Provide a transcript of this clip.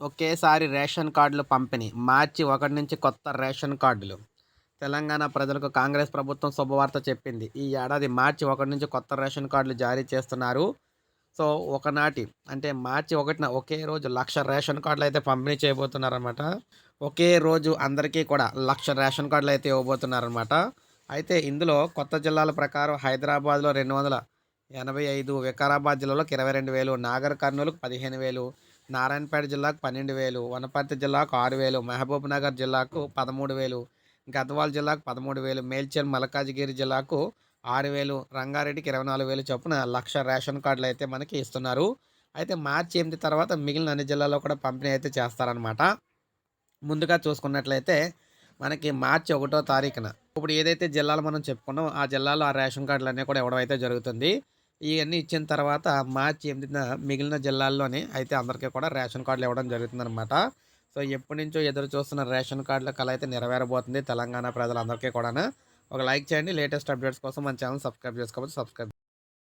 ఒకేసారి రేషన్ కార్డులు పంపిణీ. మార్చి ఒకటి నుంచి కొత్త రేషన్ కార్డులు. తెలంగాణ ప్రజలకు కాంగ్రెస్ ప్రభుత్వం శుభవార్త చెప్పింది. ఈ ఏడాది మార్చి ఒకటి నుంచి కొత్త రేషన్ కార్డులు జారీ చేస్తున్నారు. సో ఒకనాటి అంటే మార్చి ఒకటిన ఒకే రోజు లక్ష రేషన్ కార్డులు అయితే పంపిణీ చేయబోతున్నారనమాట ఒకే రోజు అందరికీ కూడా లక్ష రేషన్ కార్డులు అయితే ఇవ్వబోతున్నారనమాట అయితే ఇందులో కొత్త జిల్లాల ప్రకారం హైదరాబాద్లో రెండు వందల ఎనభై ఐదు వికారాబాద్ జిల్లాలోకి ఇరవై రెండు వేలు నాగర్ కర్నూలుకు పదిహేను వేలు నారాయణపేట జిల్లాకు పన్నెండు వేలు వనపర్తి జిల్లాకు ఆరు వేలు మహబూబ్ నగర్ జిల్లాకు పదమూడు వేలు గద్వాల్ జిల్లాకు పదమూడు వేలు మేల్చల్ మల్కాజ్గిరి జిల్లాకు ఆరు వేలు రంగారెడ్డికి ఇరవై నాలుగు వేలు చొప్పున లక్ష రేషన్ కార్డులు అయితే మనకి ఇస్తున్నారు. అయితే మార్చి ఎనిమిది తర్వాత మిగిలిన అన్ని జిల్లాల్లో కూడా పంపిణీ అయితే చేస్తారనమాట ముందుగా చూసుకున్నట్లయితే మనకి మార్చి ఒకటో తారీఖున ఇప్పుడు ఏదైతే జిల్లాలు మనం చెప్పుకున్నాం ఆ జిల్లాలో ఆ రేషన్ కార్డులు అన్నీ కూడా ఇవ్వడం అయితే జరుగుతుంది. ఇవన్నీ ఇచ్చిన తర్వాత మార్చి ఎనిమిదిన మిగిలిన జిల్లాల్లోనే అయితే అందరికీ కూడా రేషన్ కార్డులు ఇవ్వడం జరుగుతుందన్నమాట. సో ఎప్పటి నుంచో ఎదురు చూస్తున్న రేషన్ కార్డుల కళ అయితే నెరవేరబోతుంది తెలంగాణ ప్రజలందరికీ కూడా ఒక లైక్ చేయండి లేటెస్ట్ అప్డేట్స్ కోసం మన ఛానల్ సబ్స్క్రైబ్ చేసుకోవచ్చు. సబ్స్క్రైబ్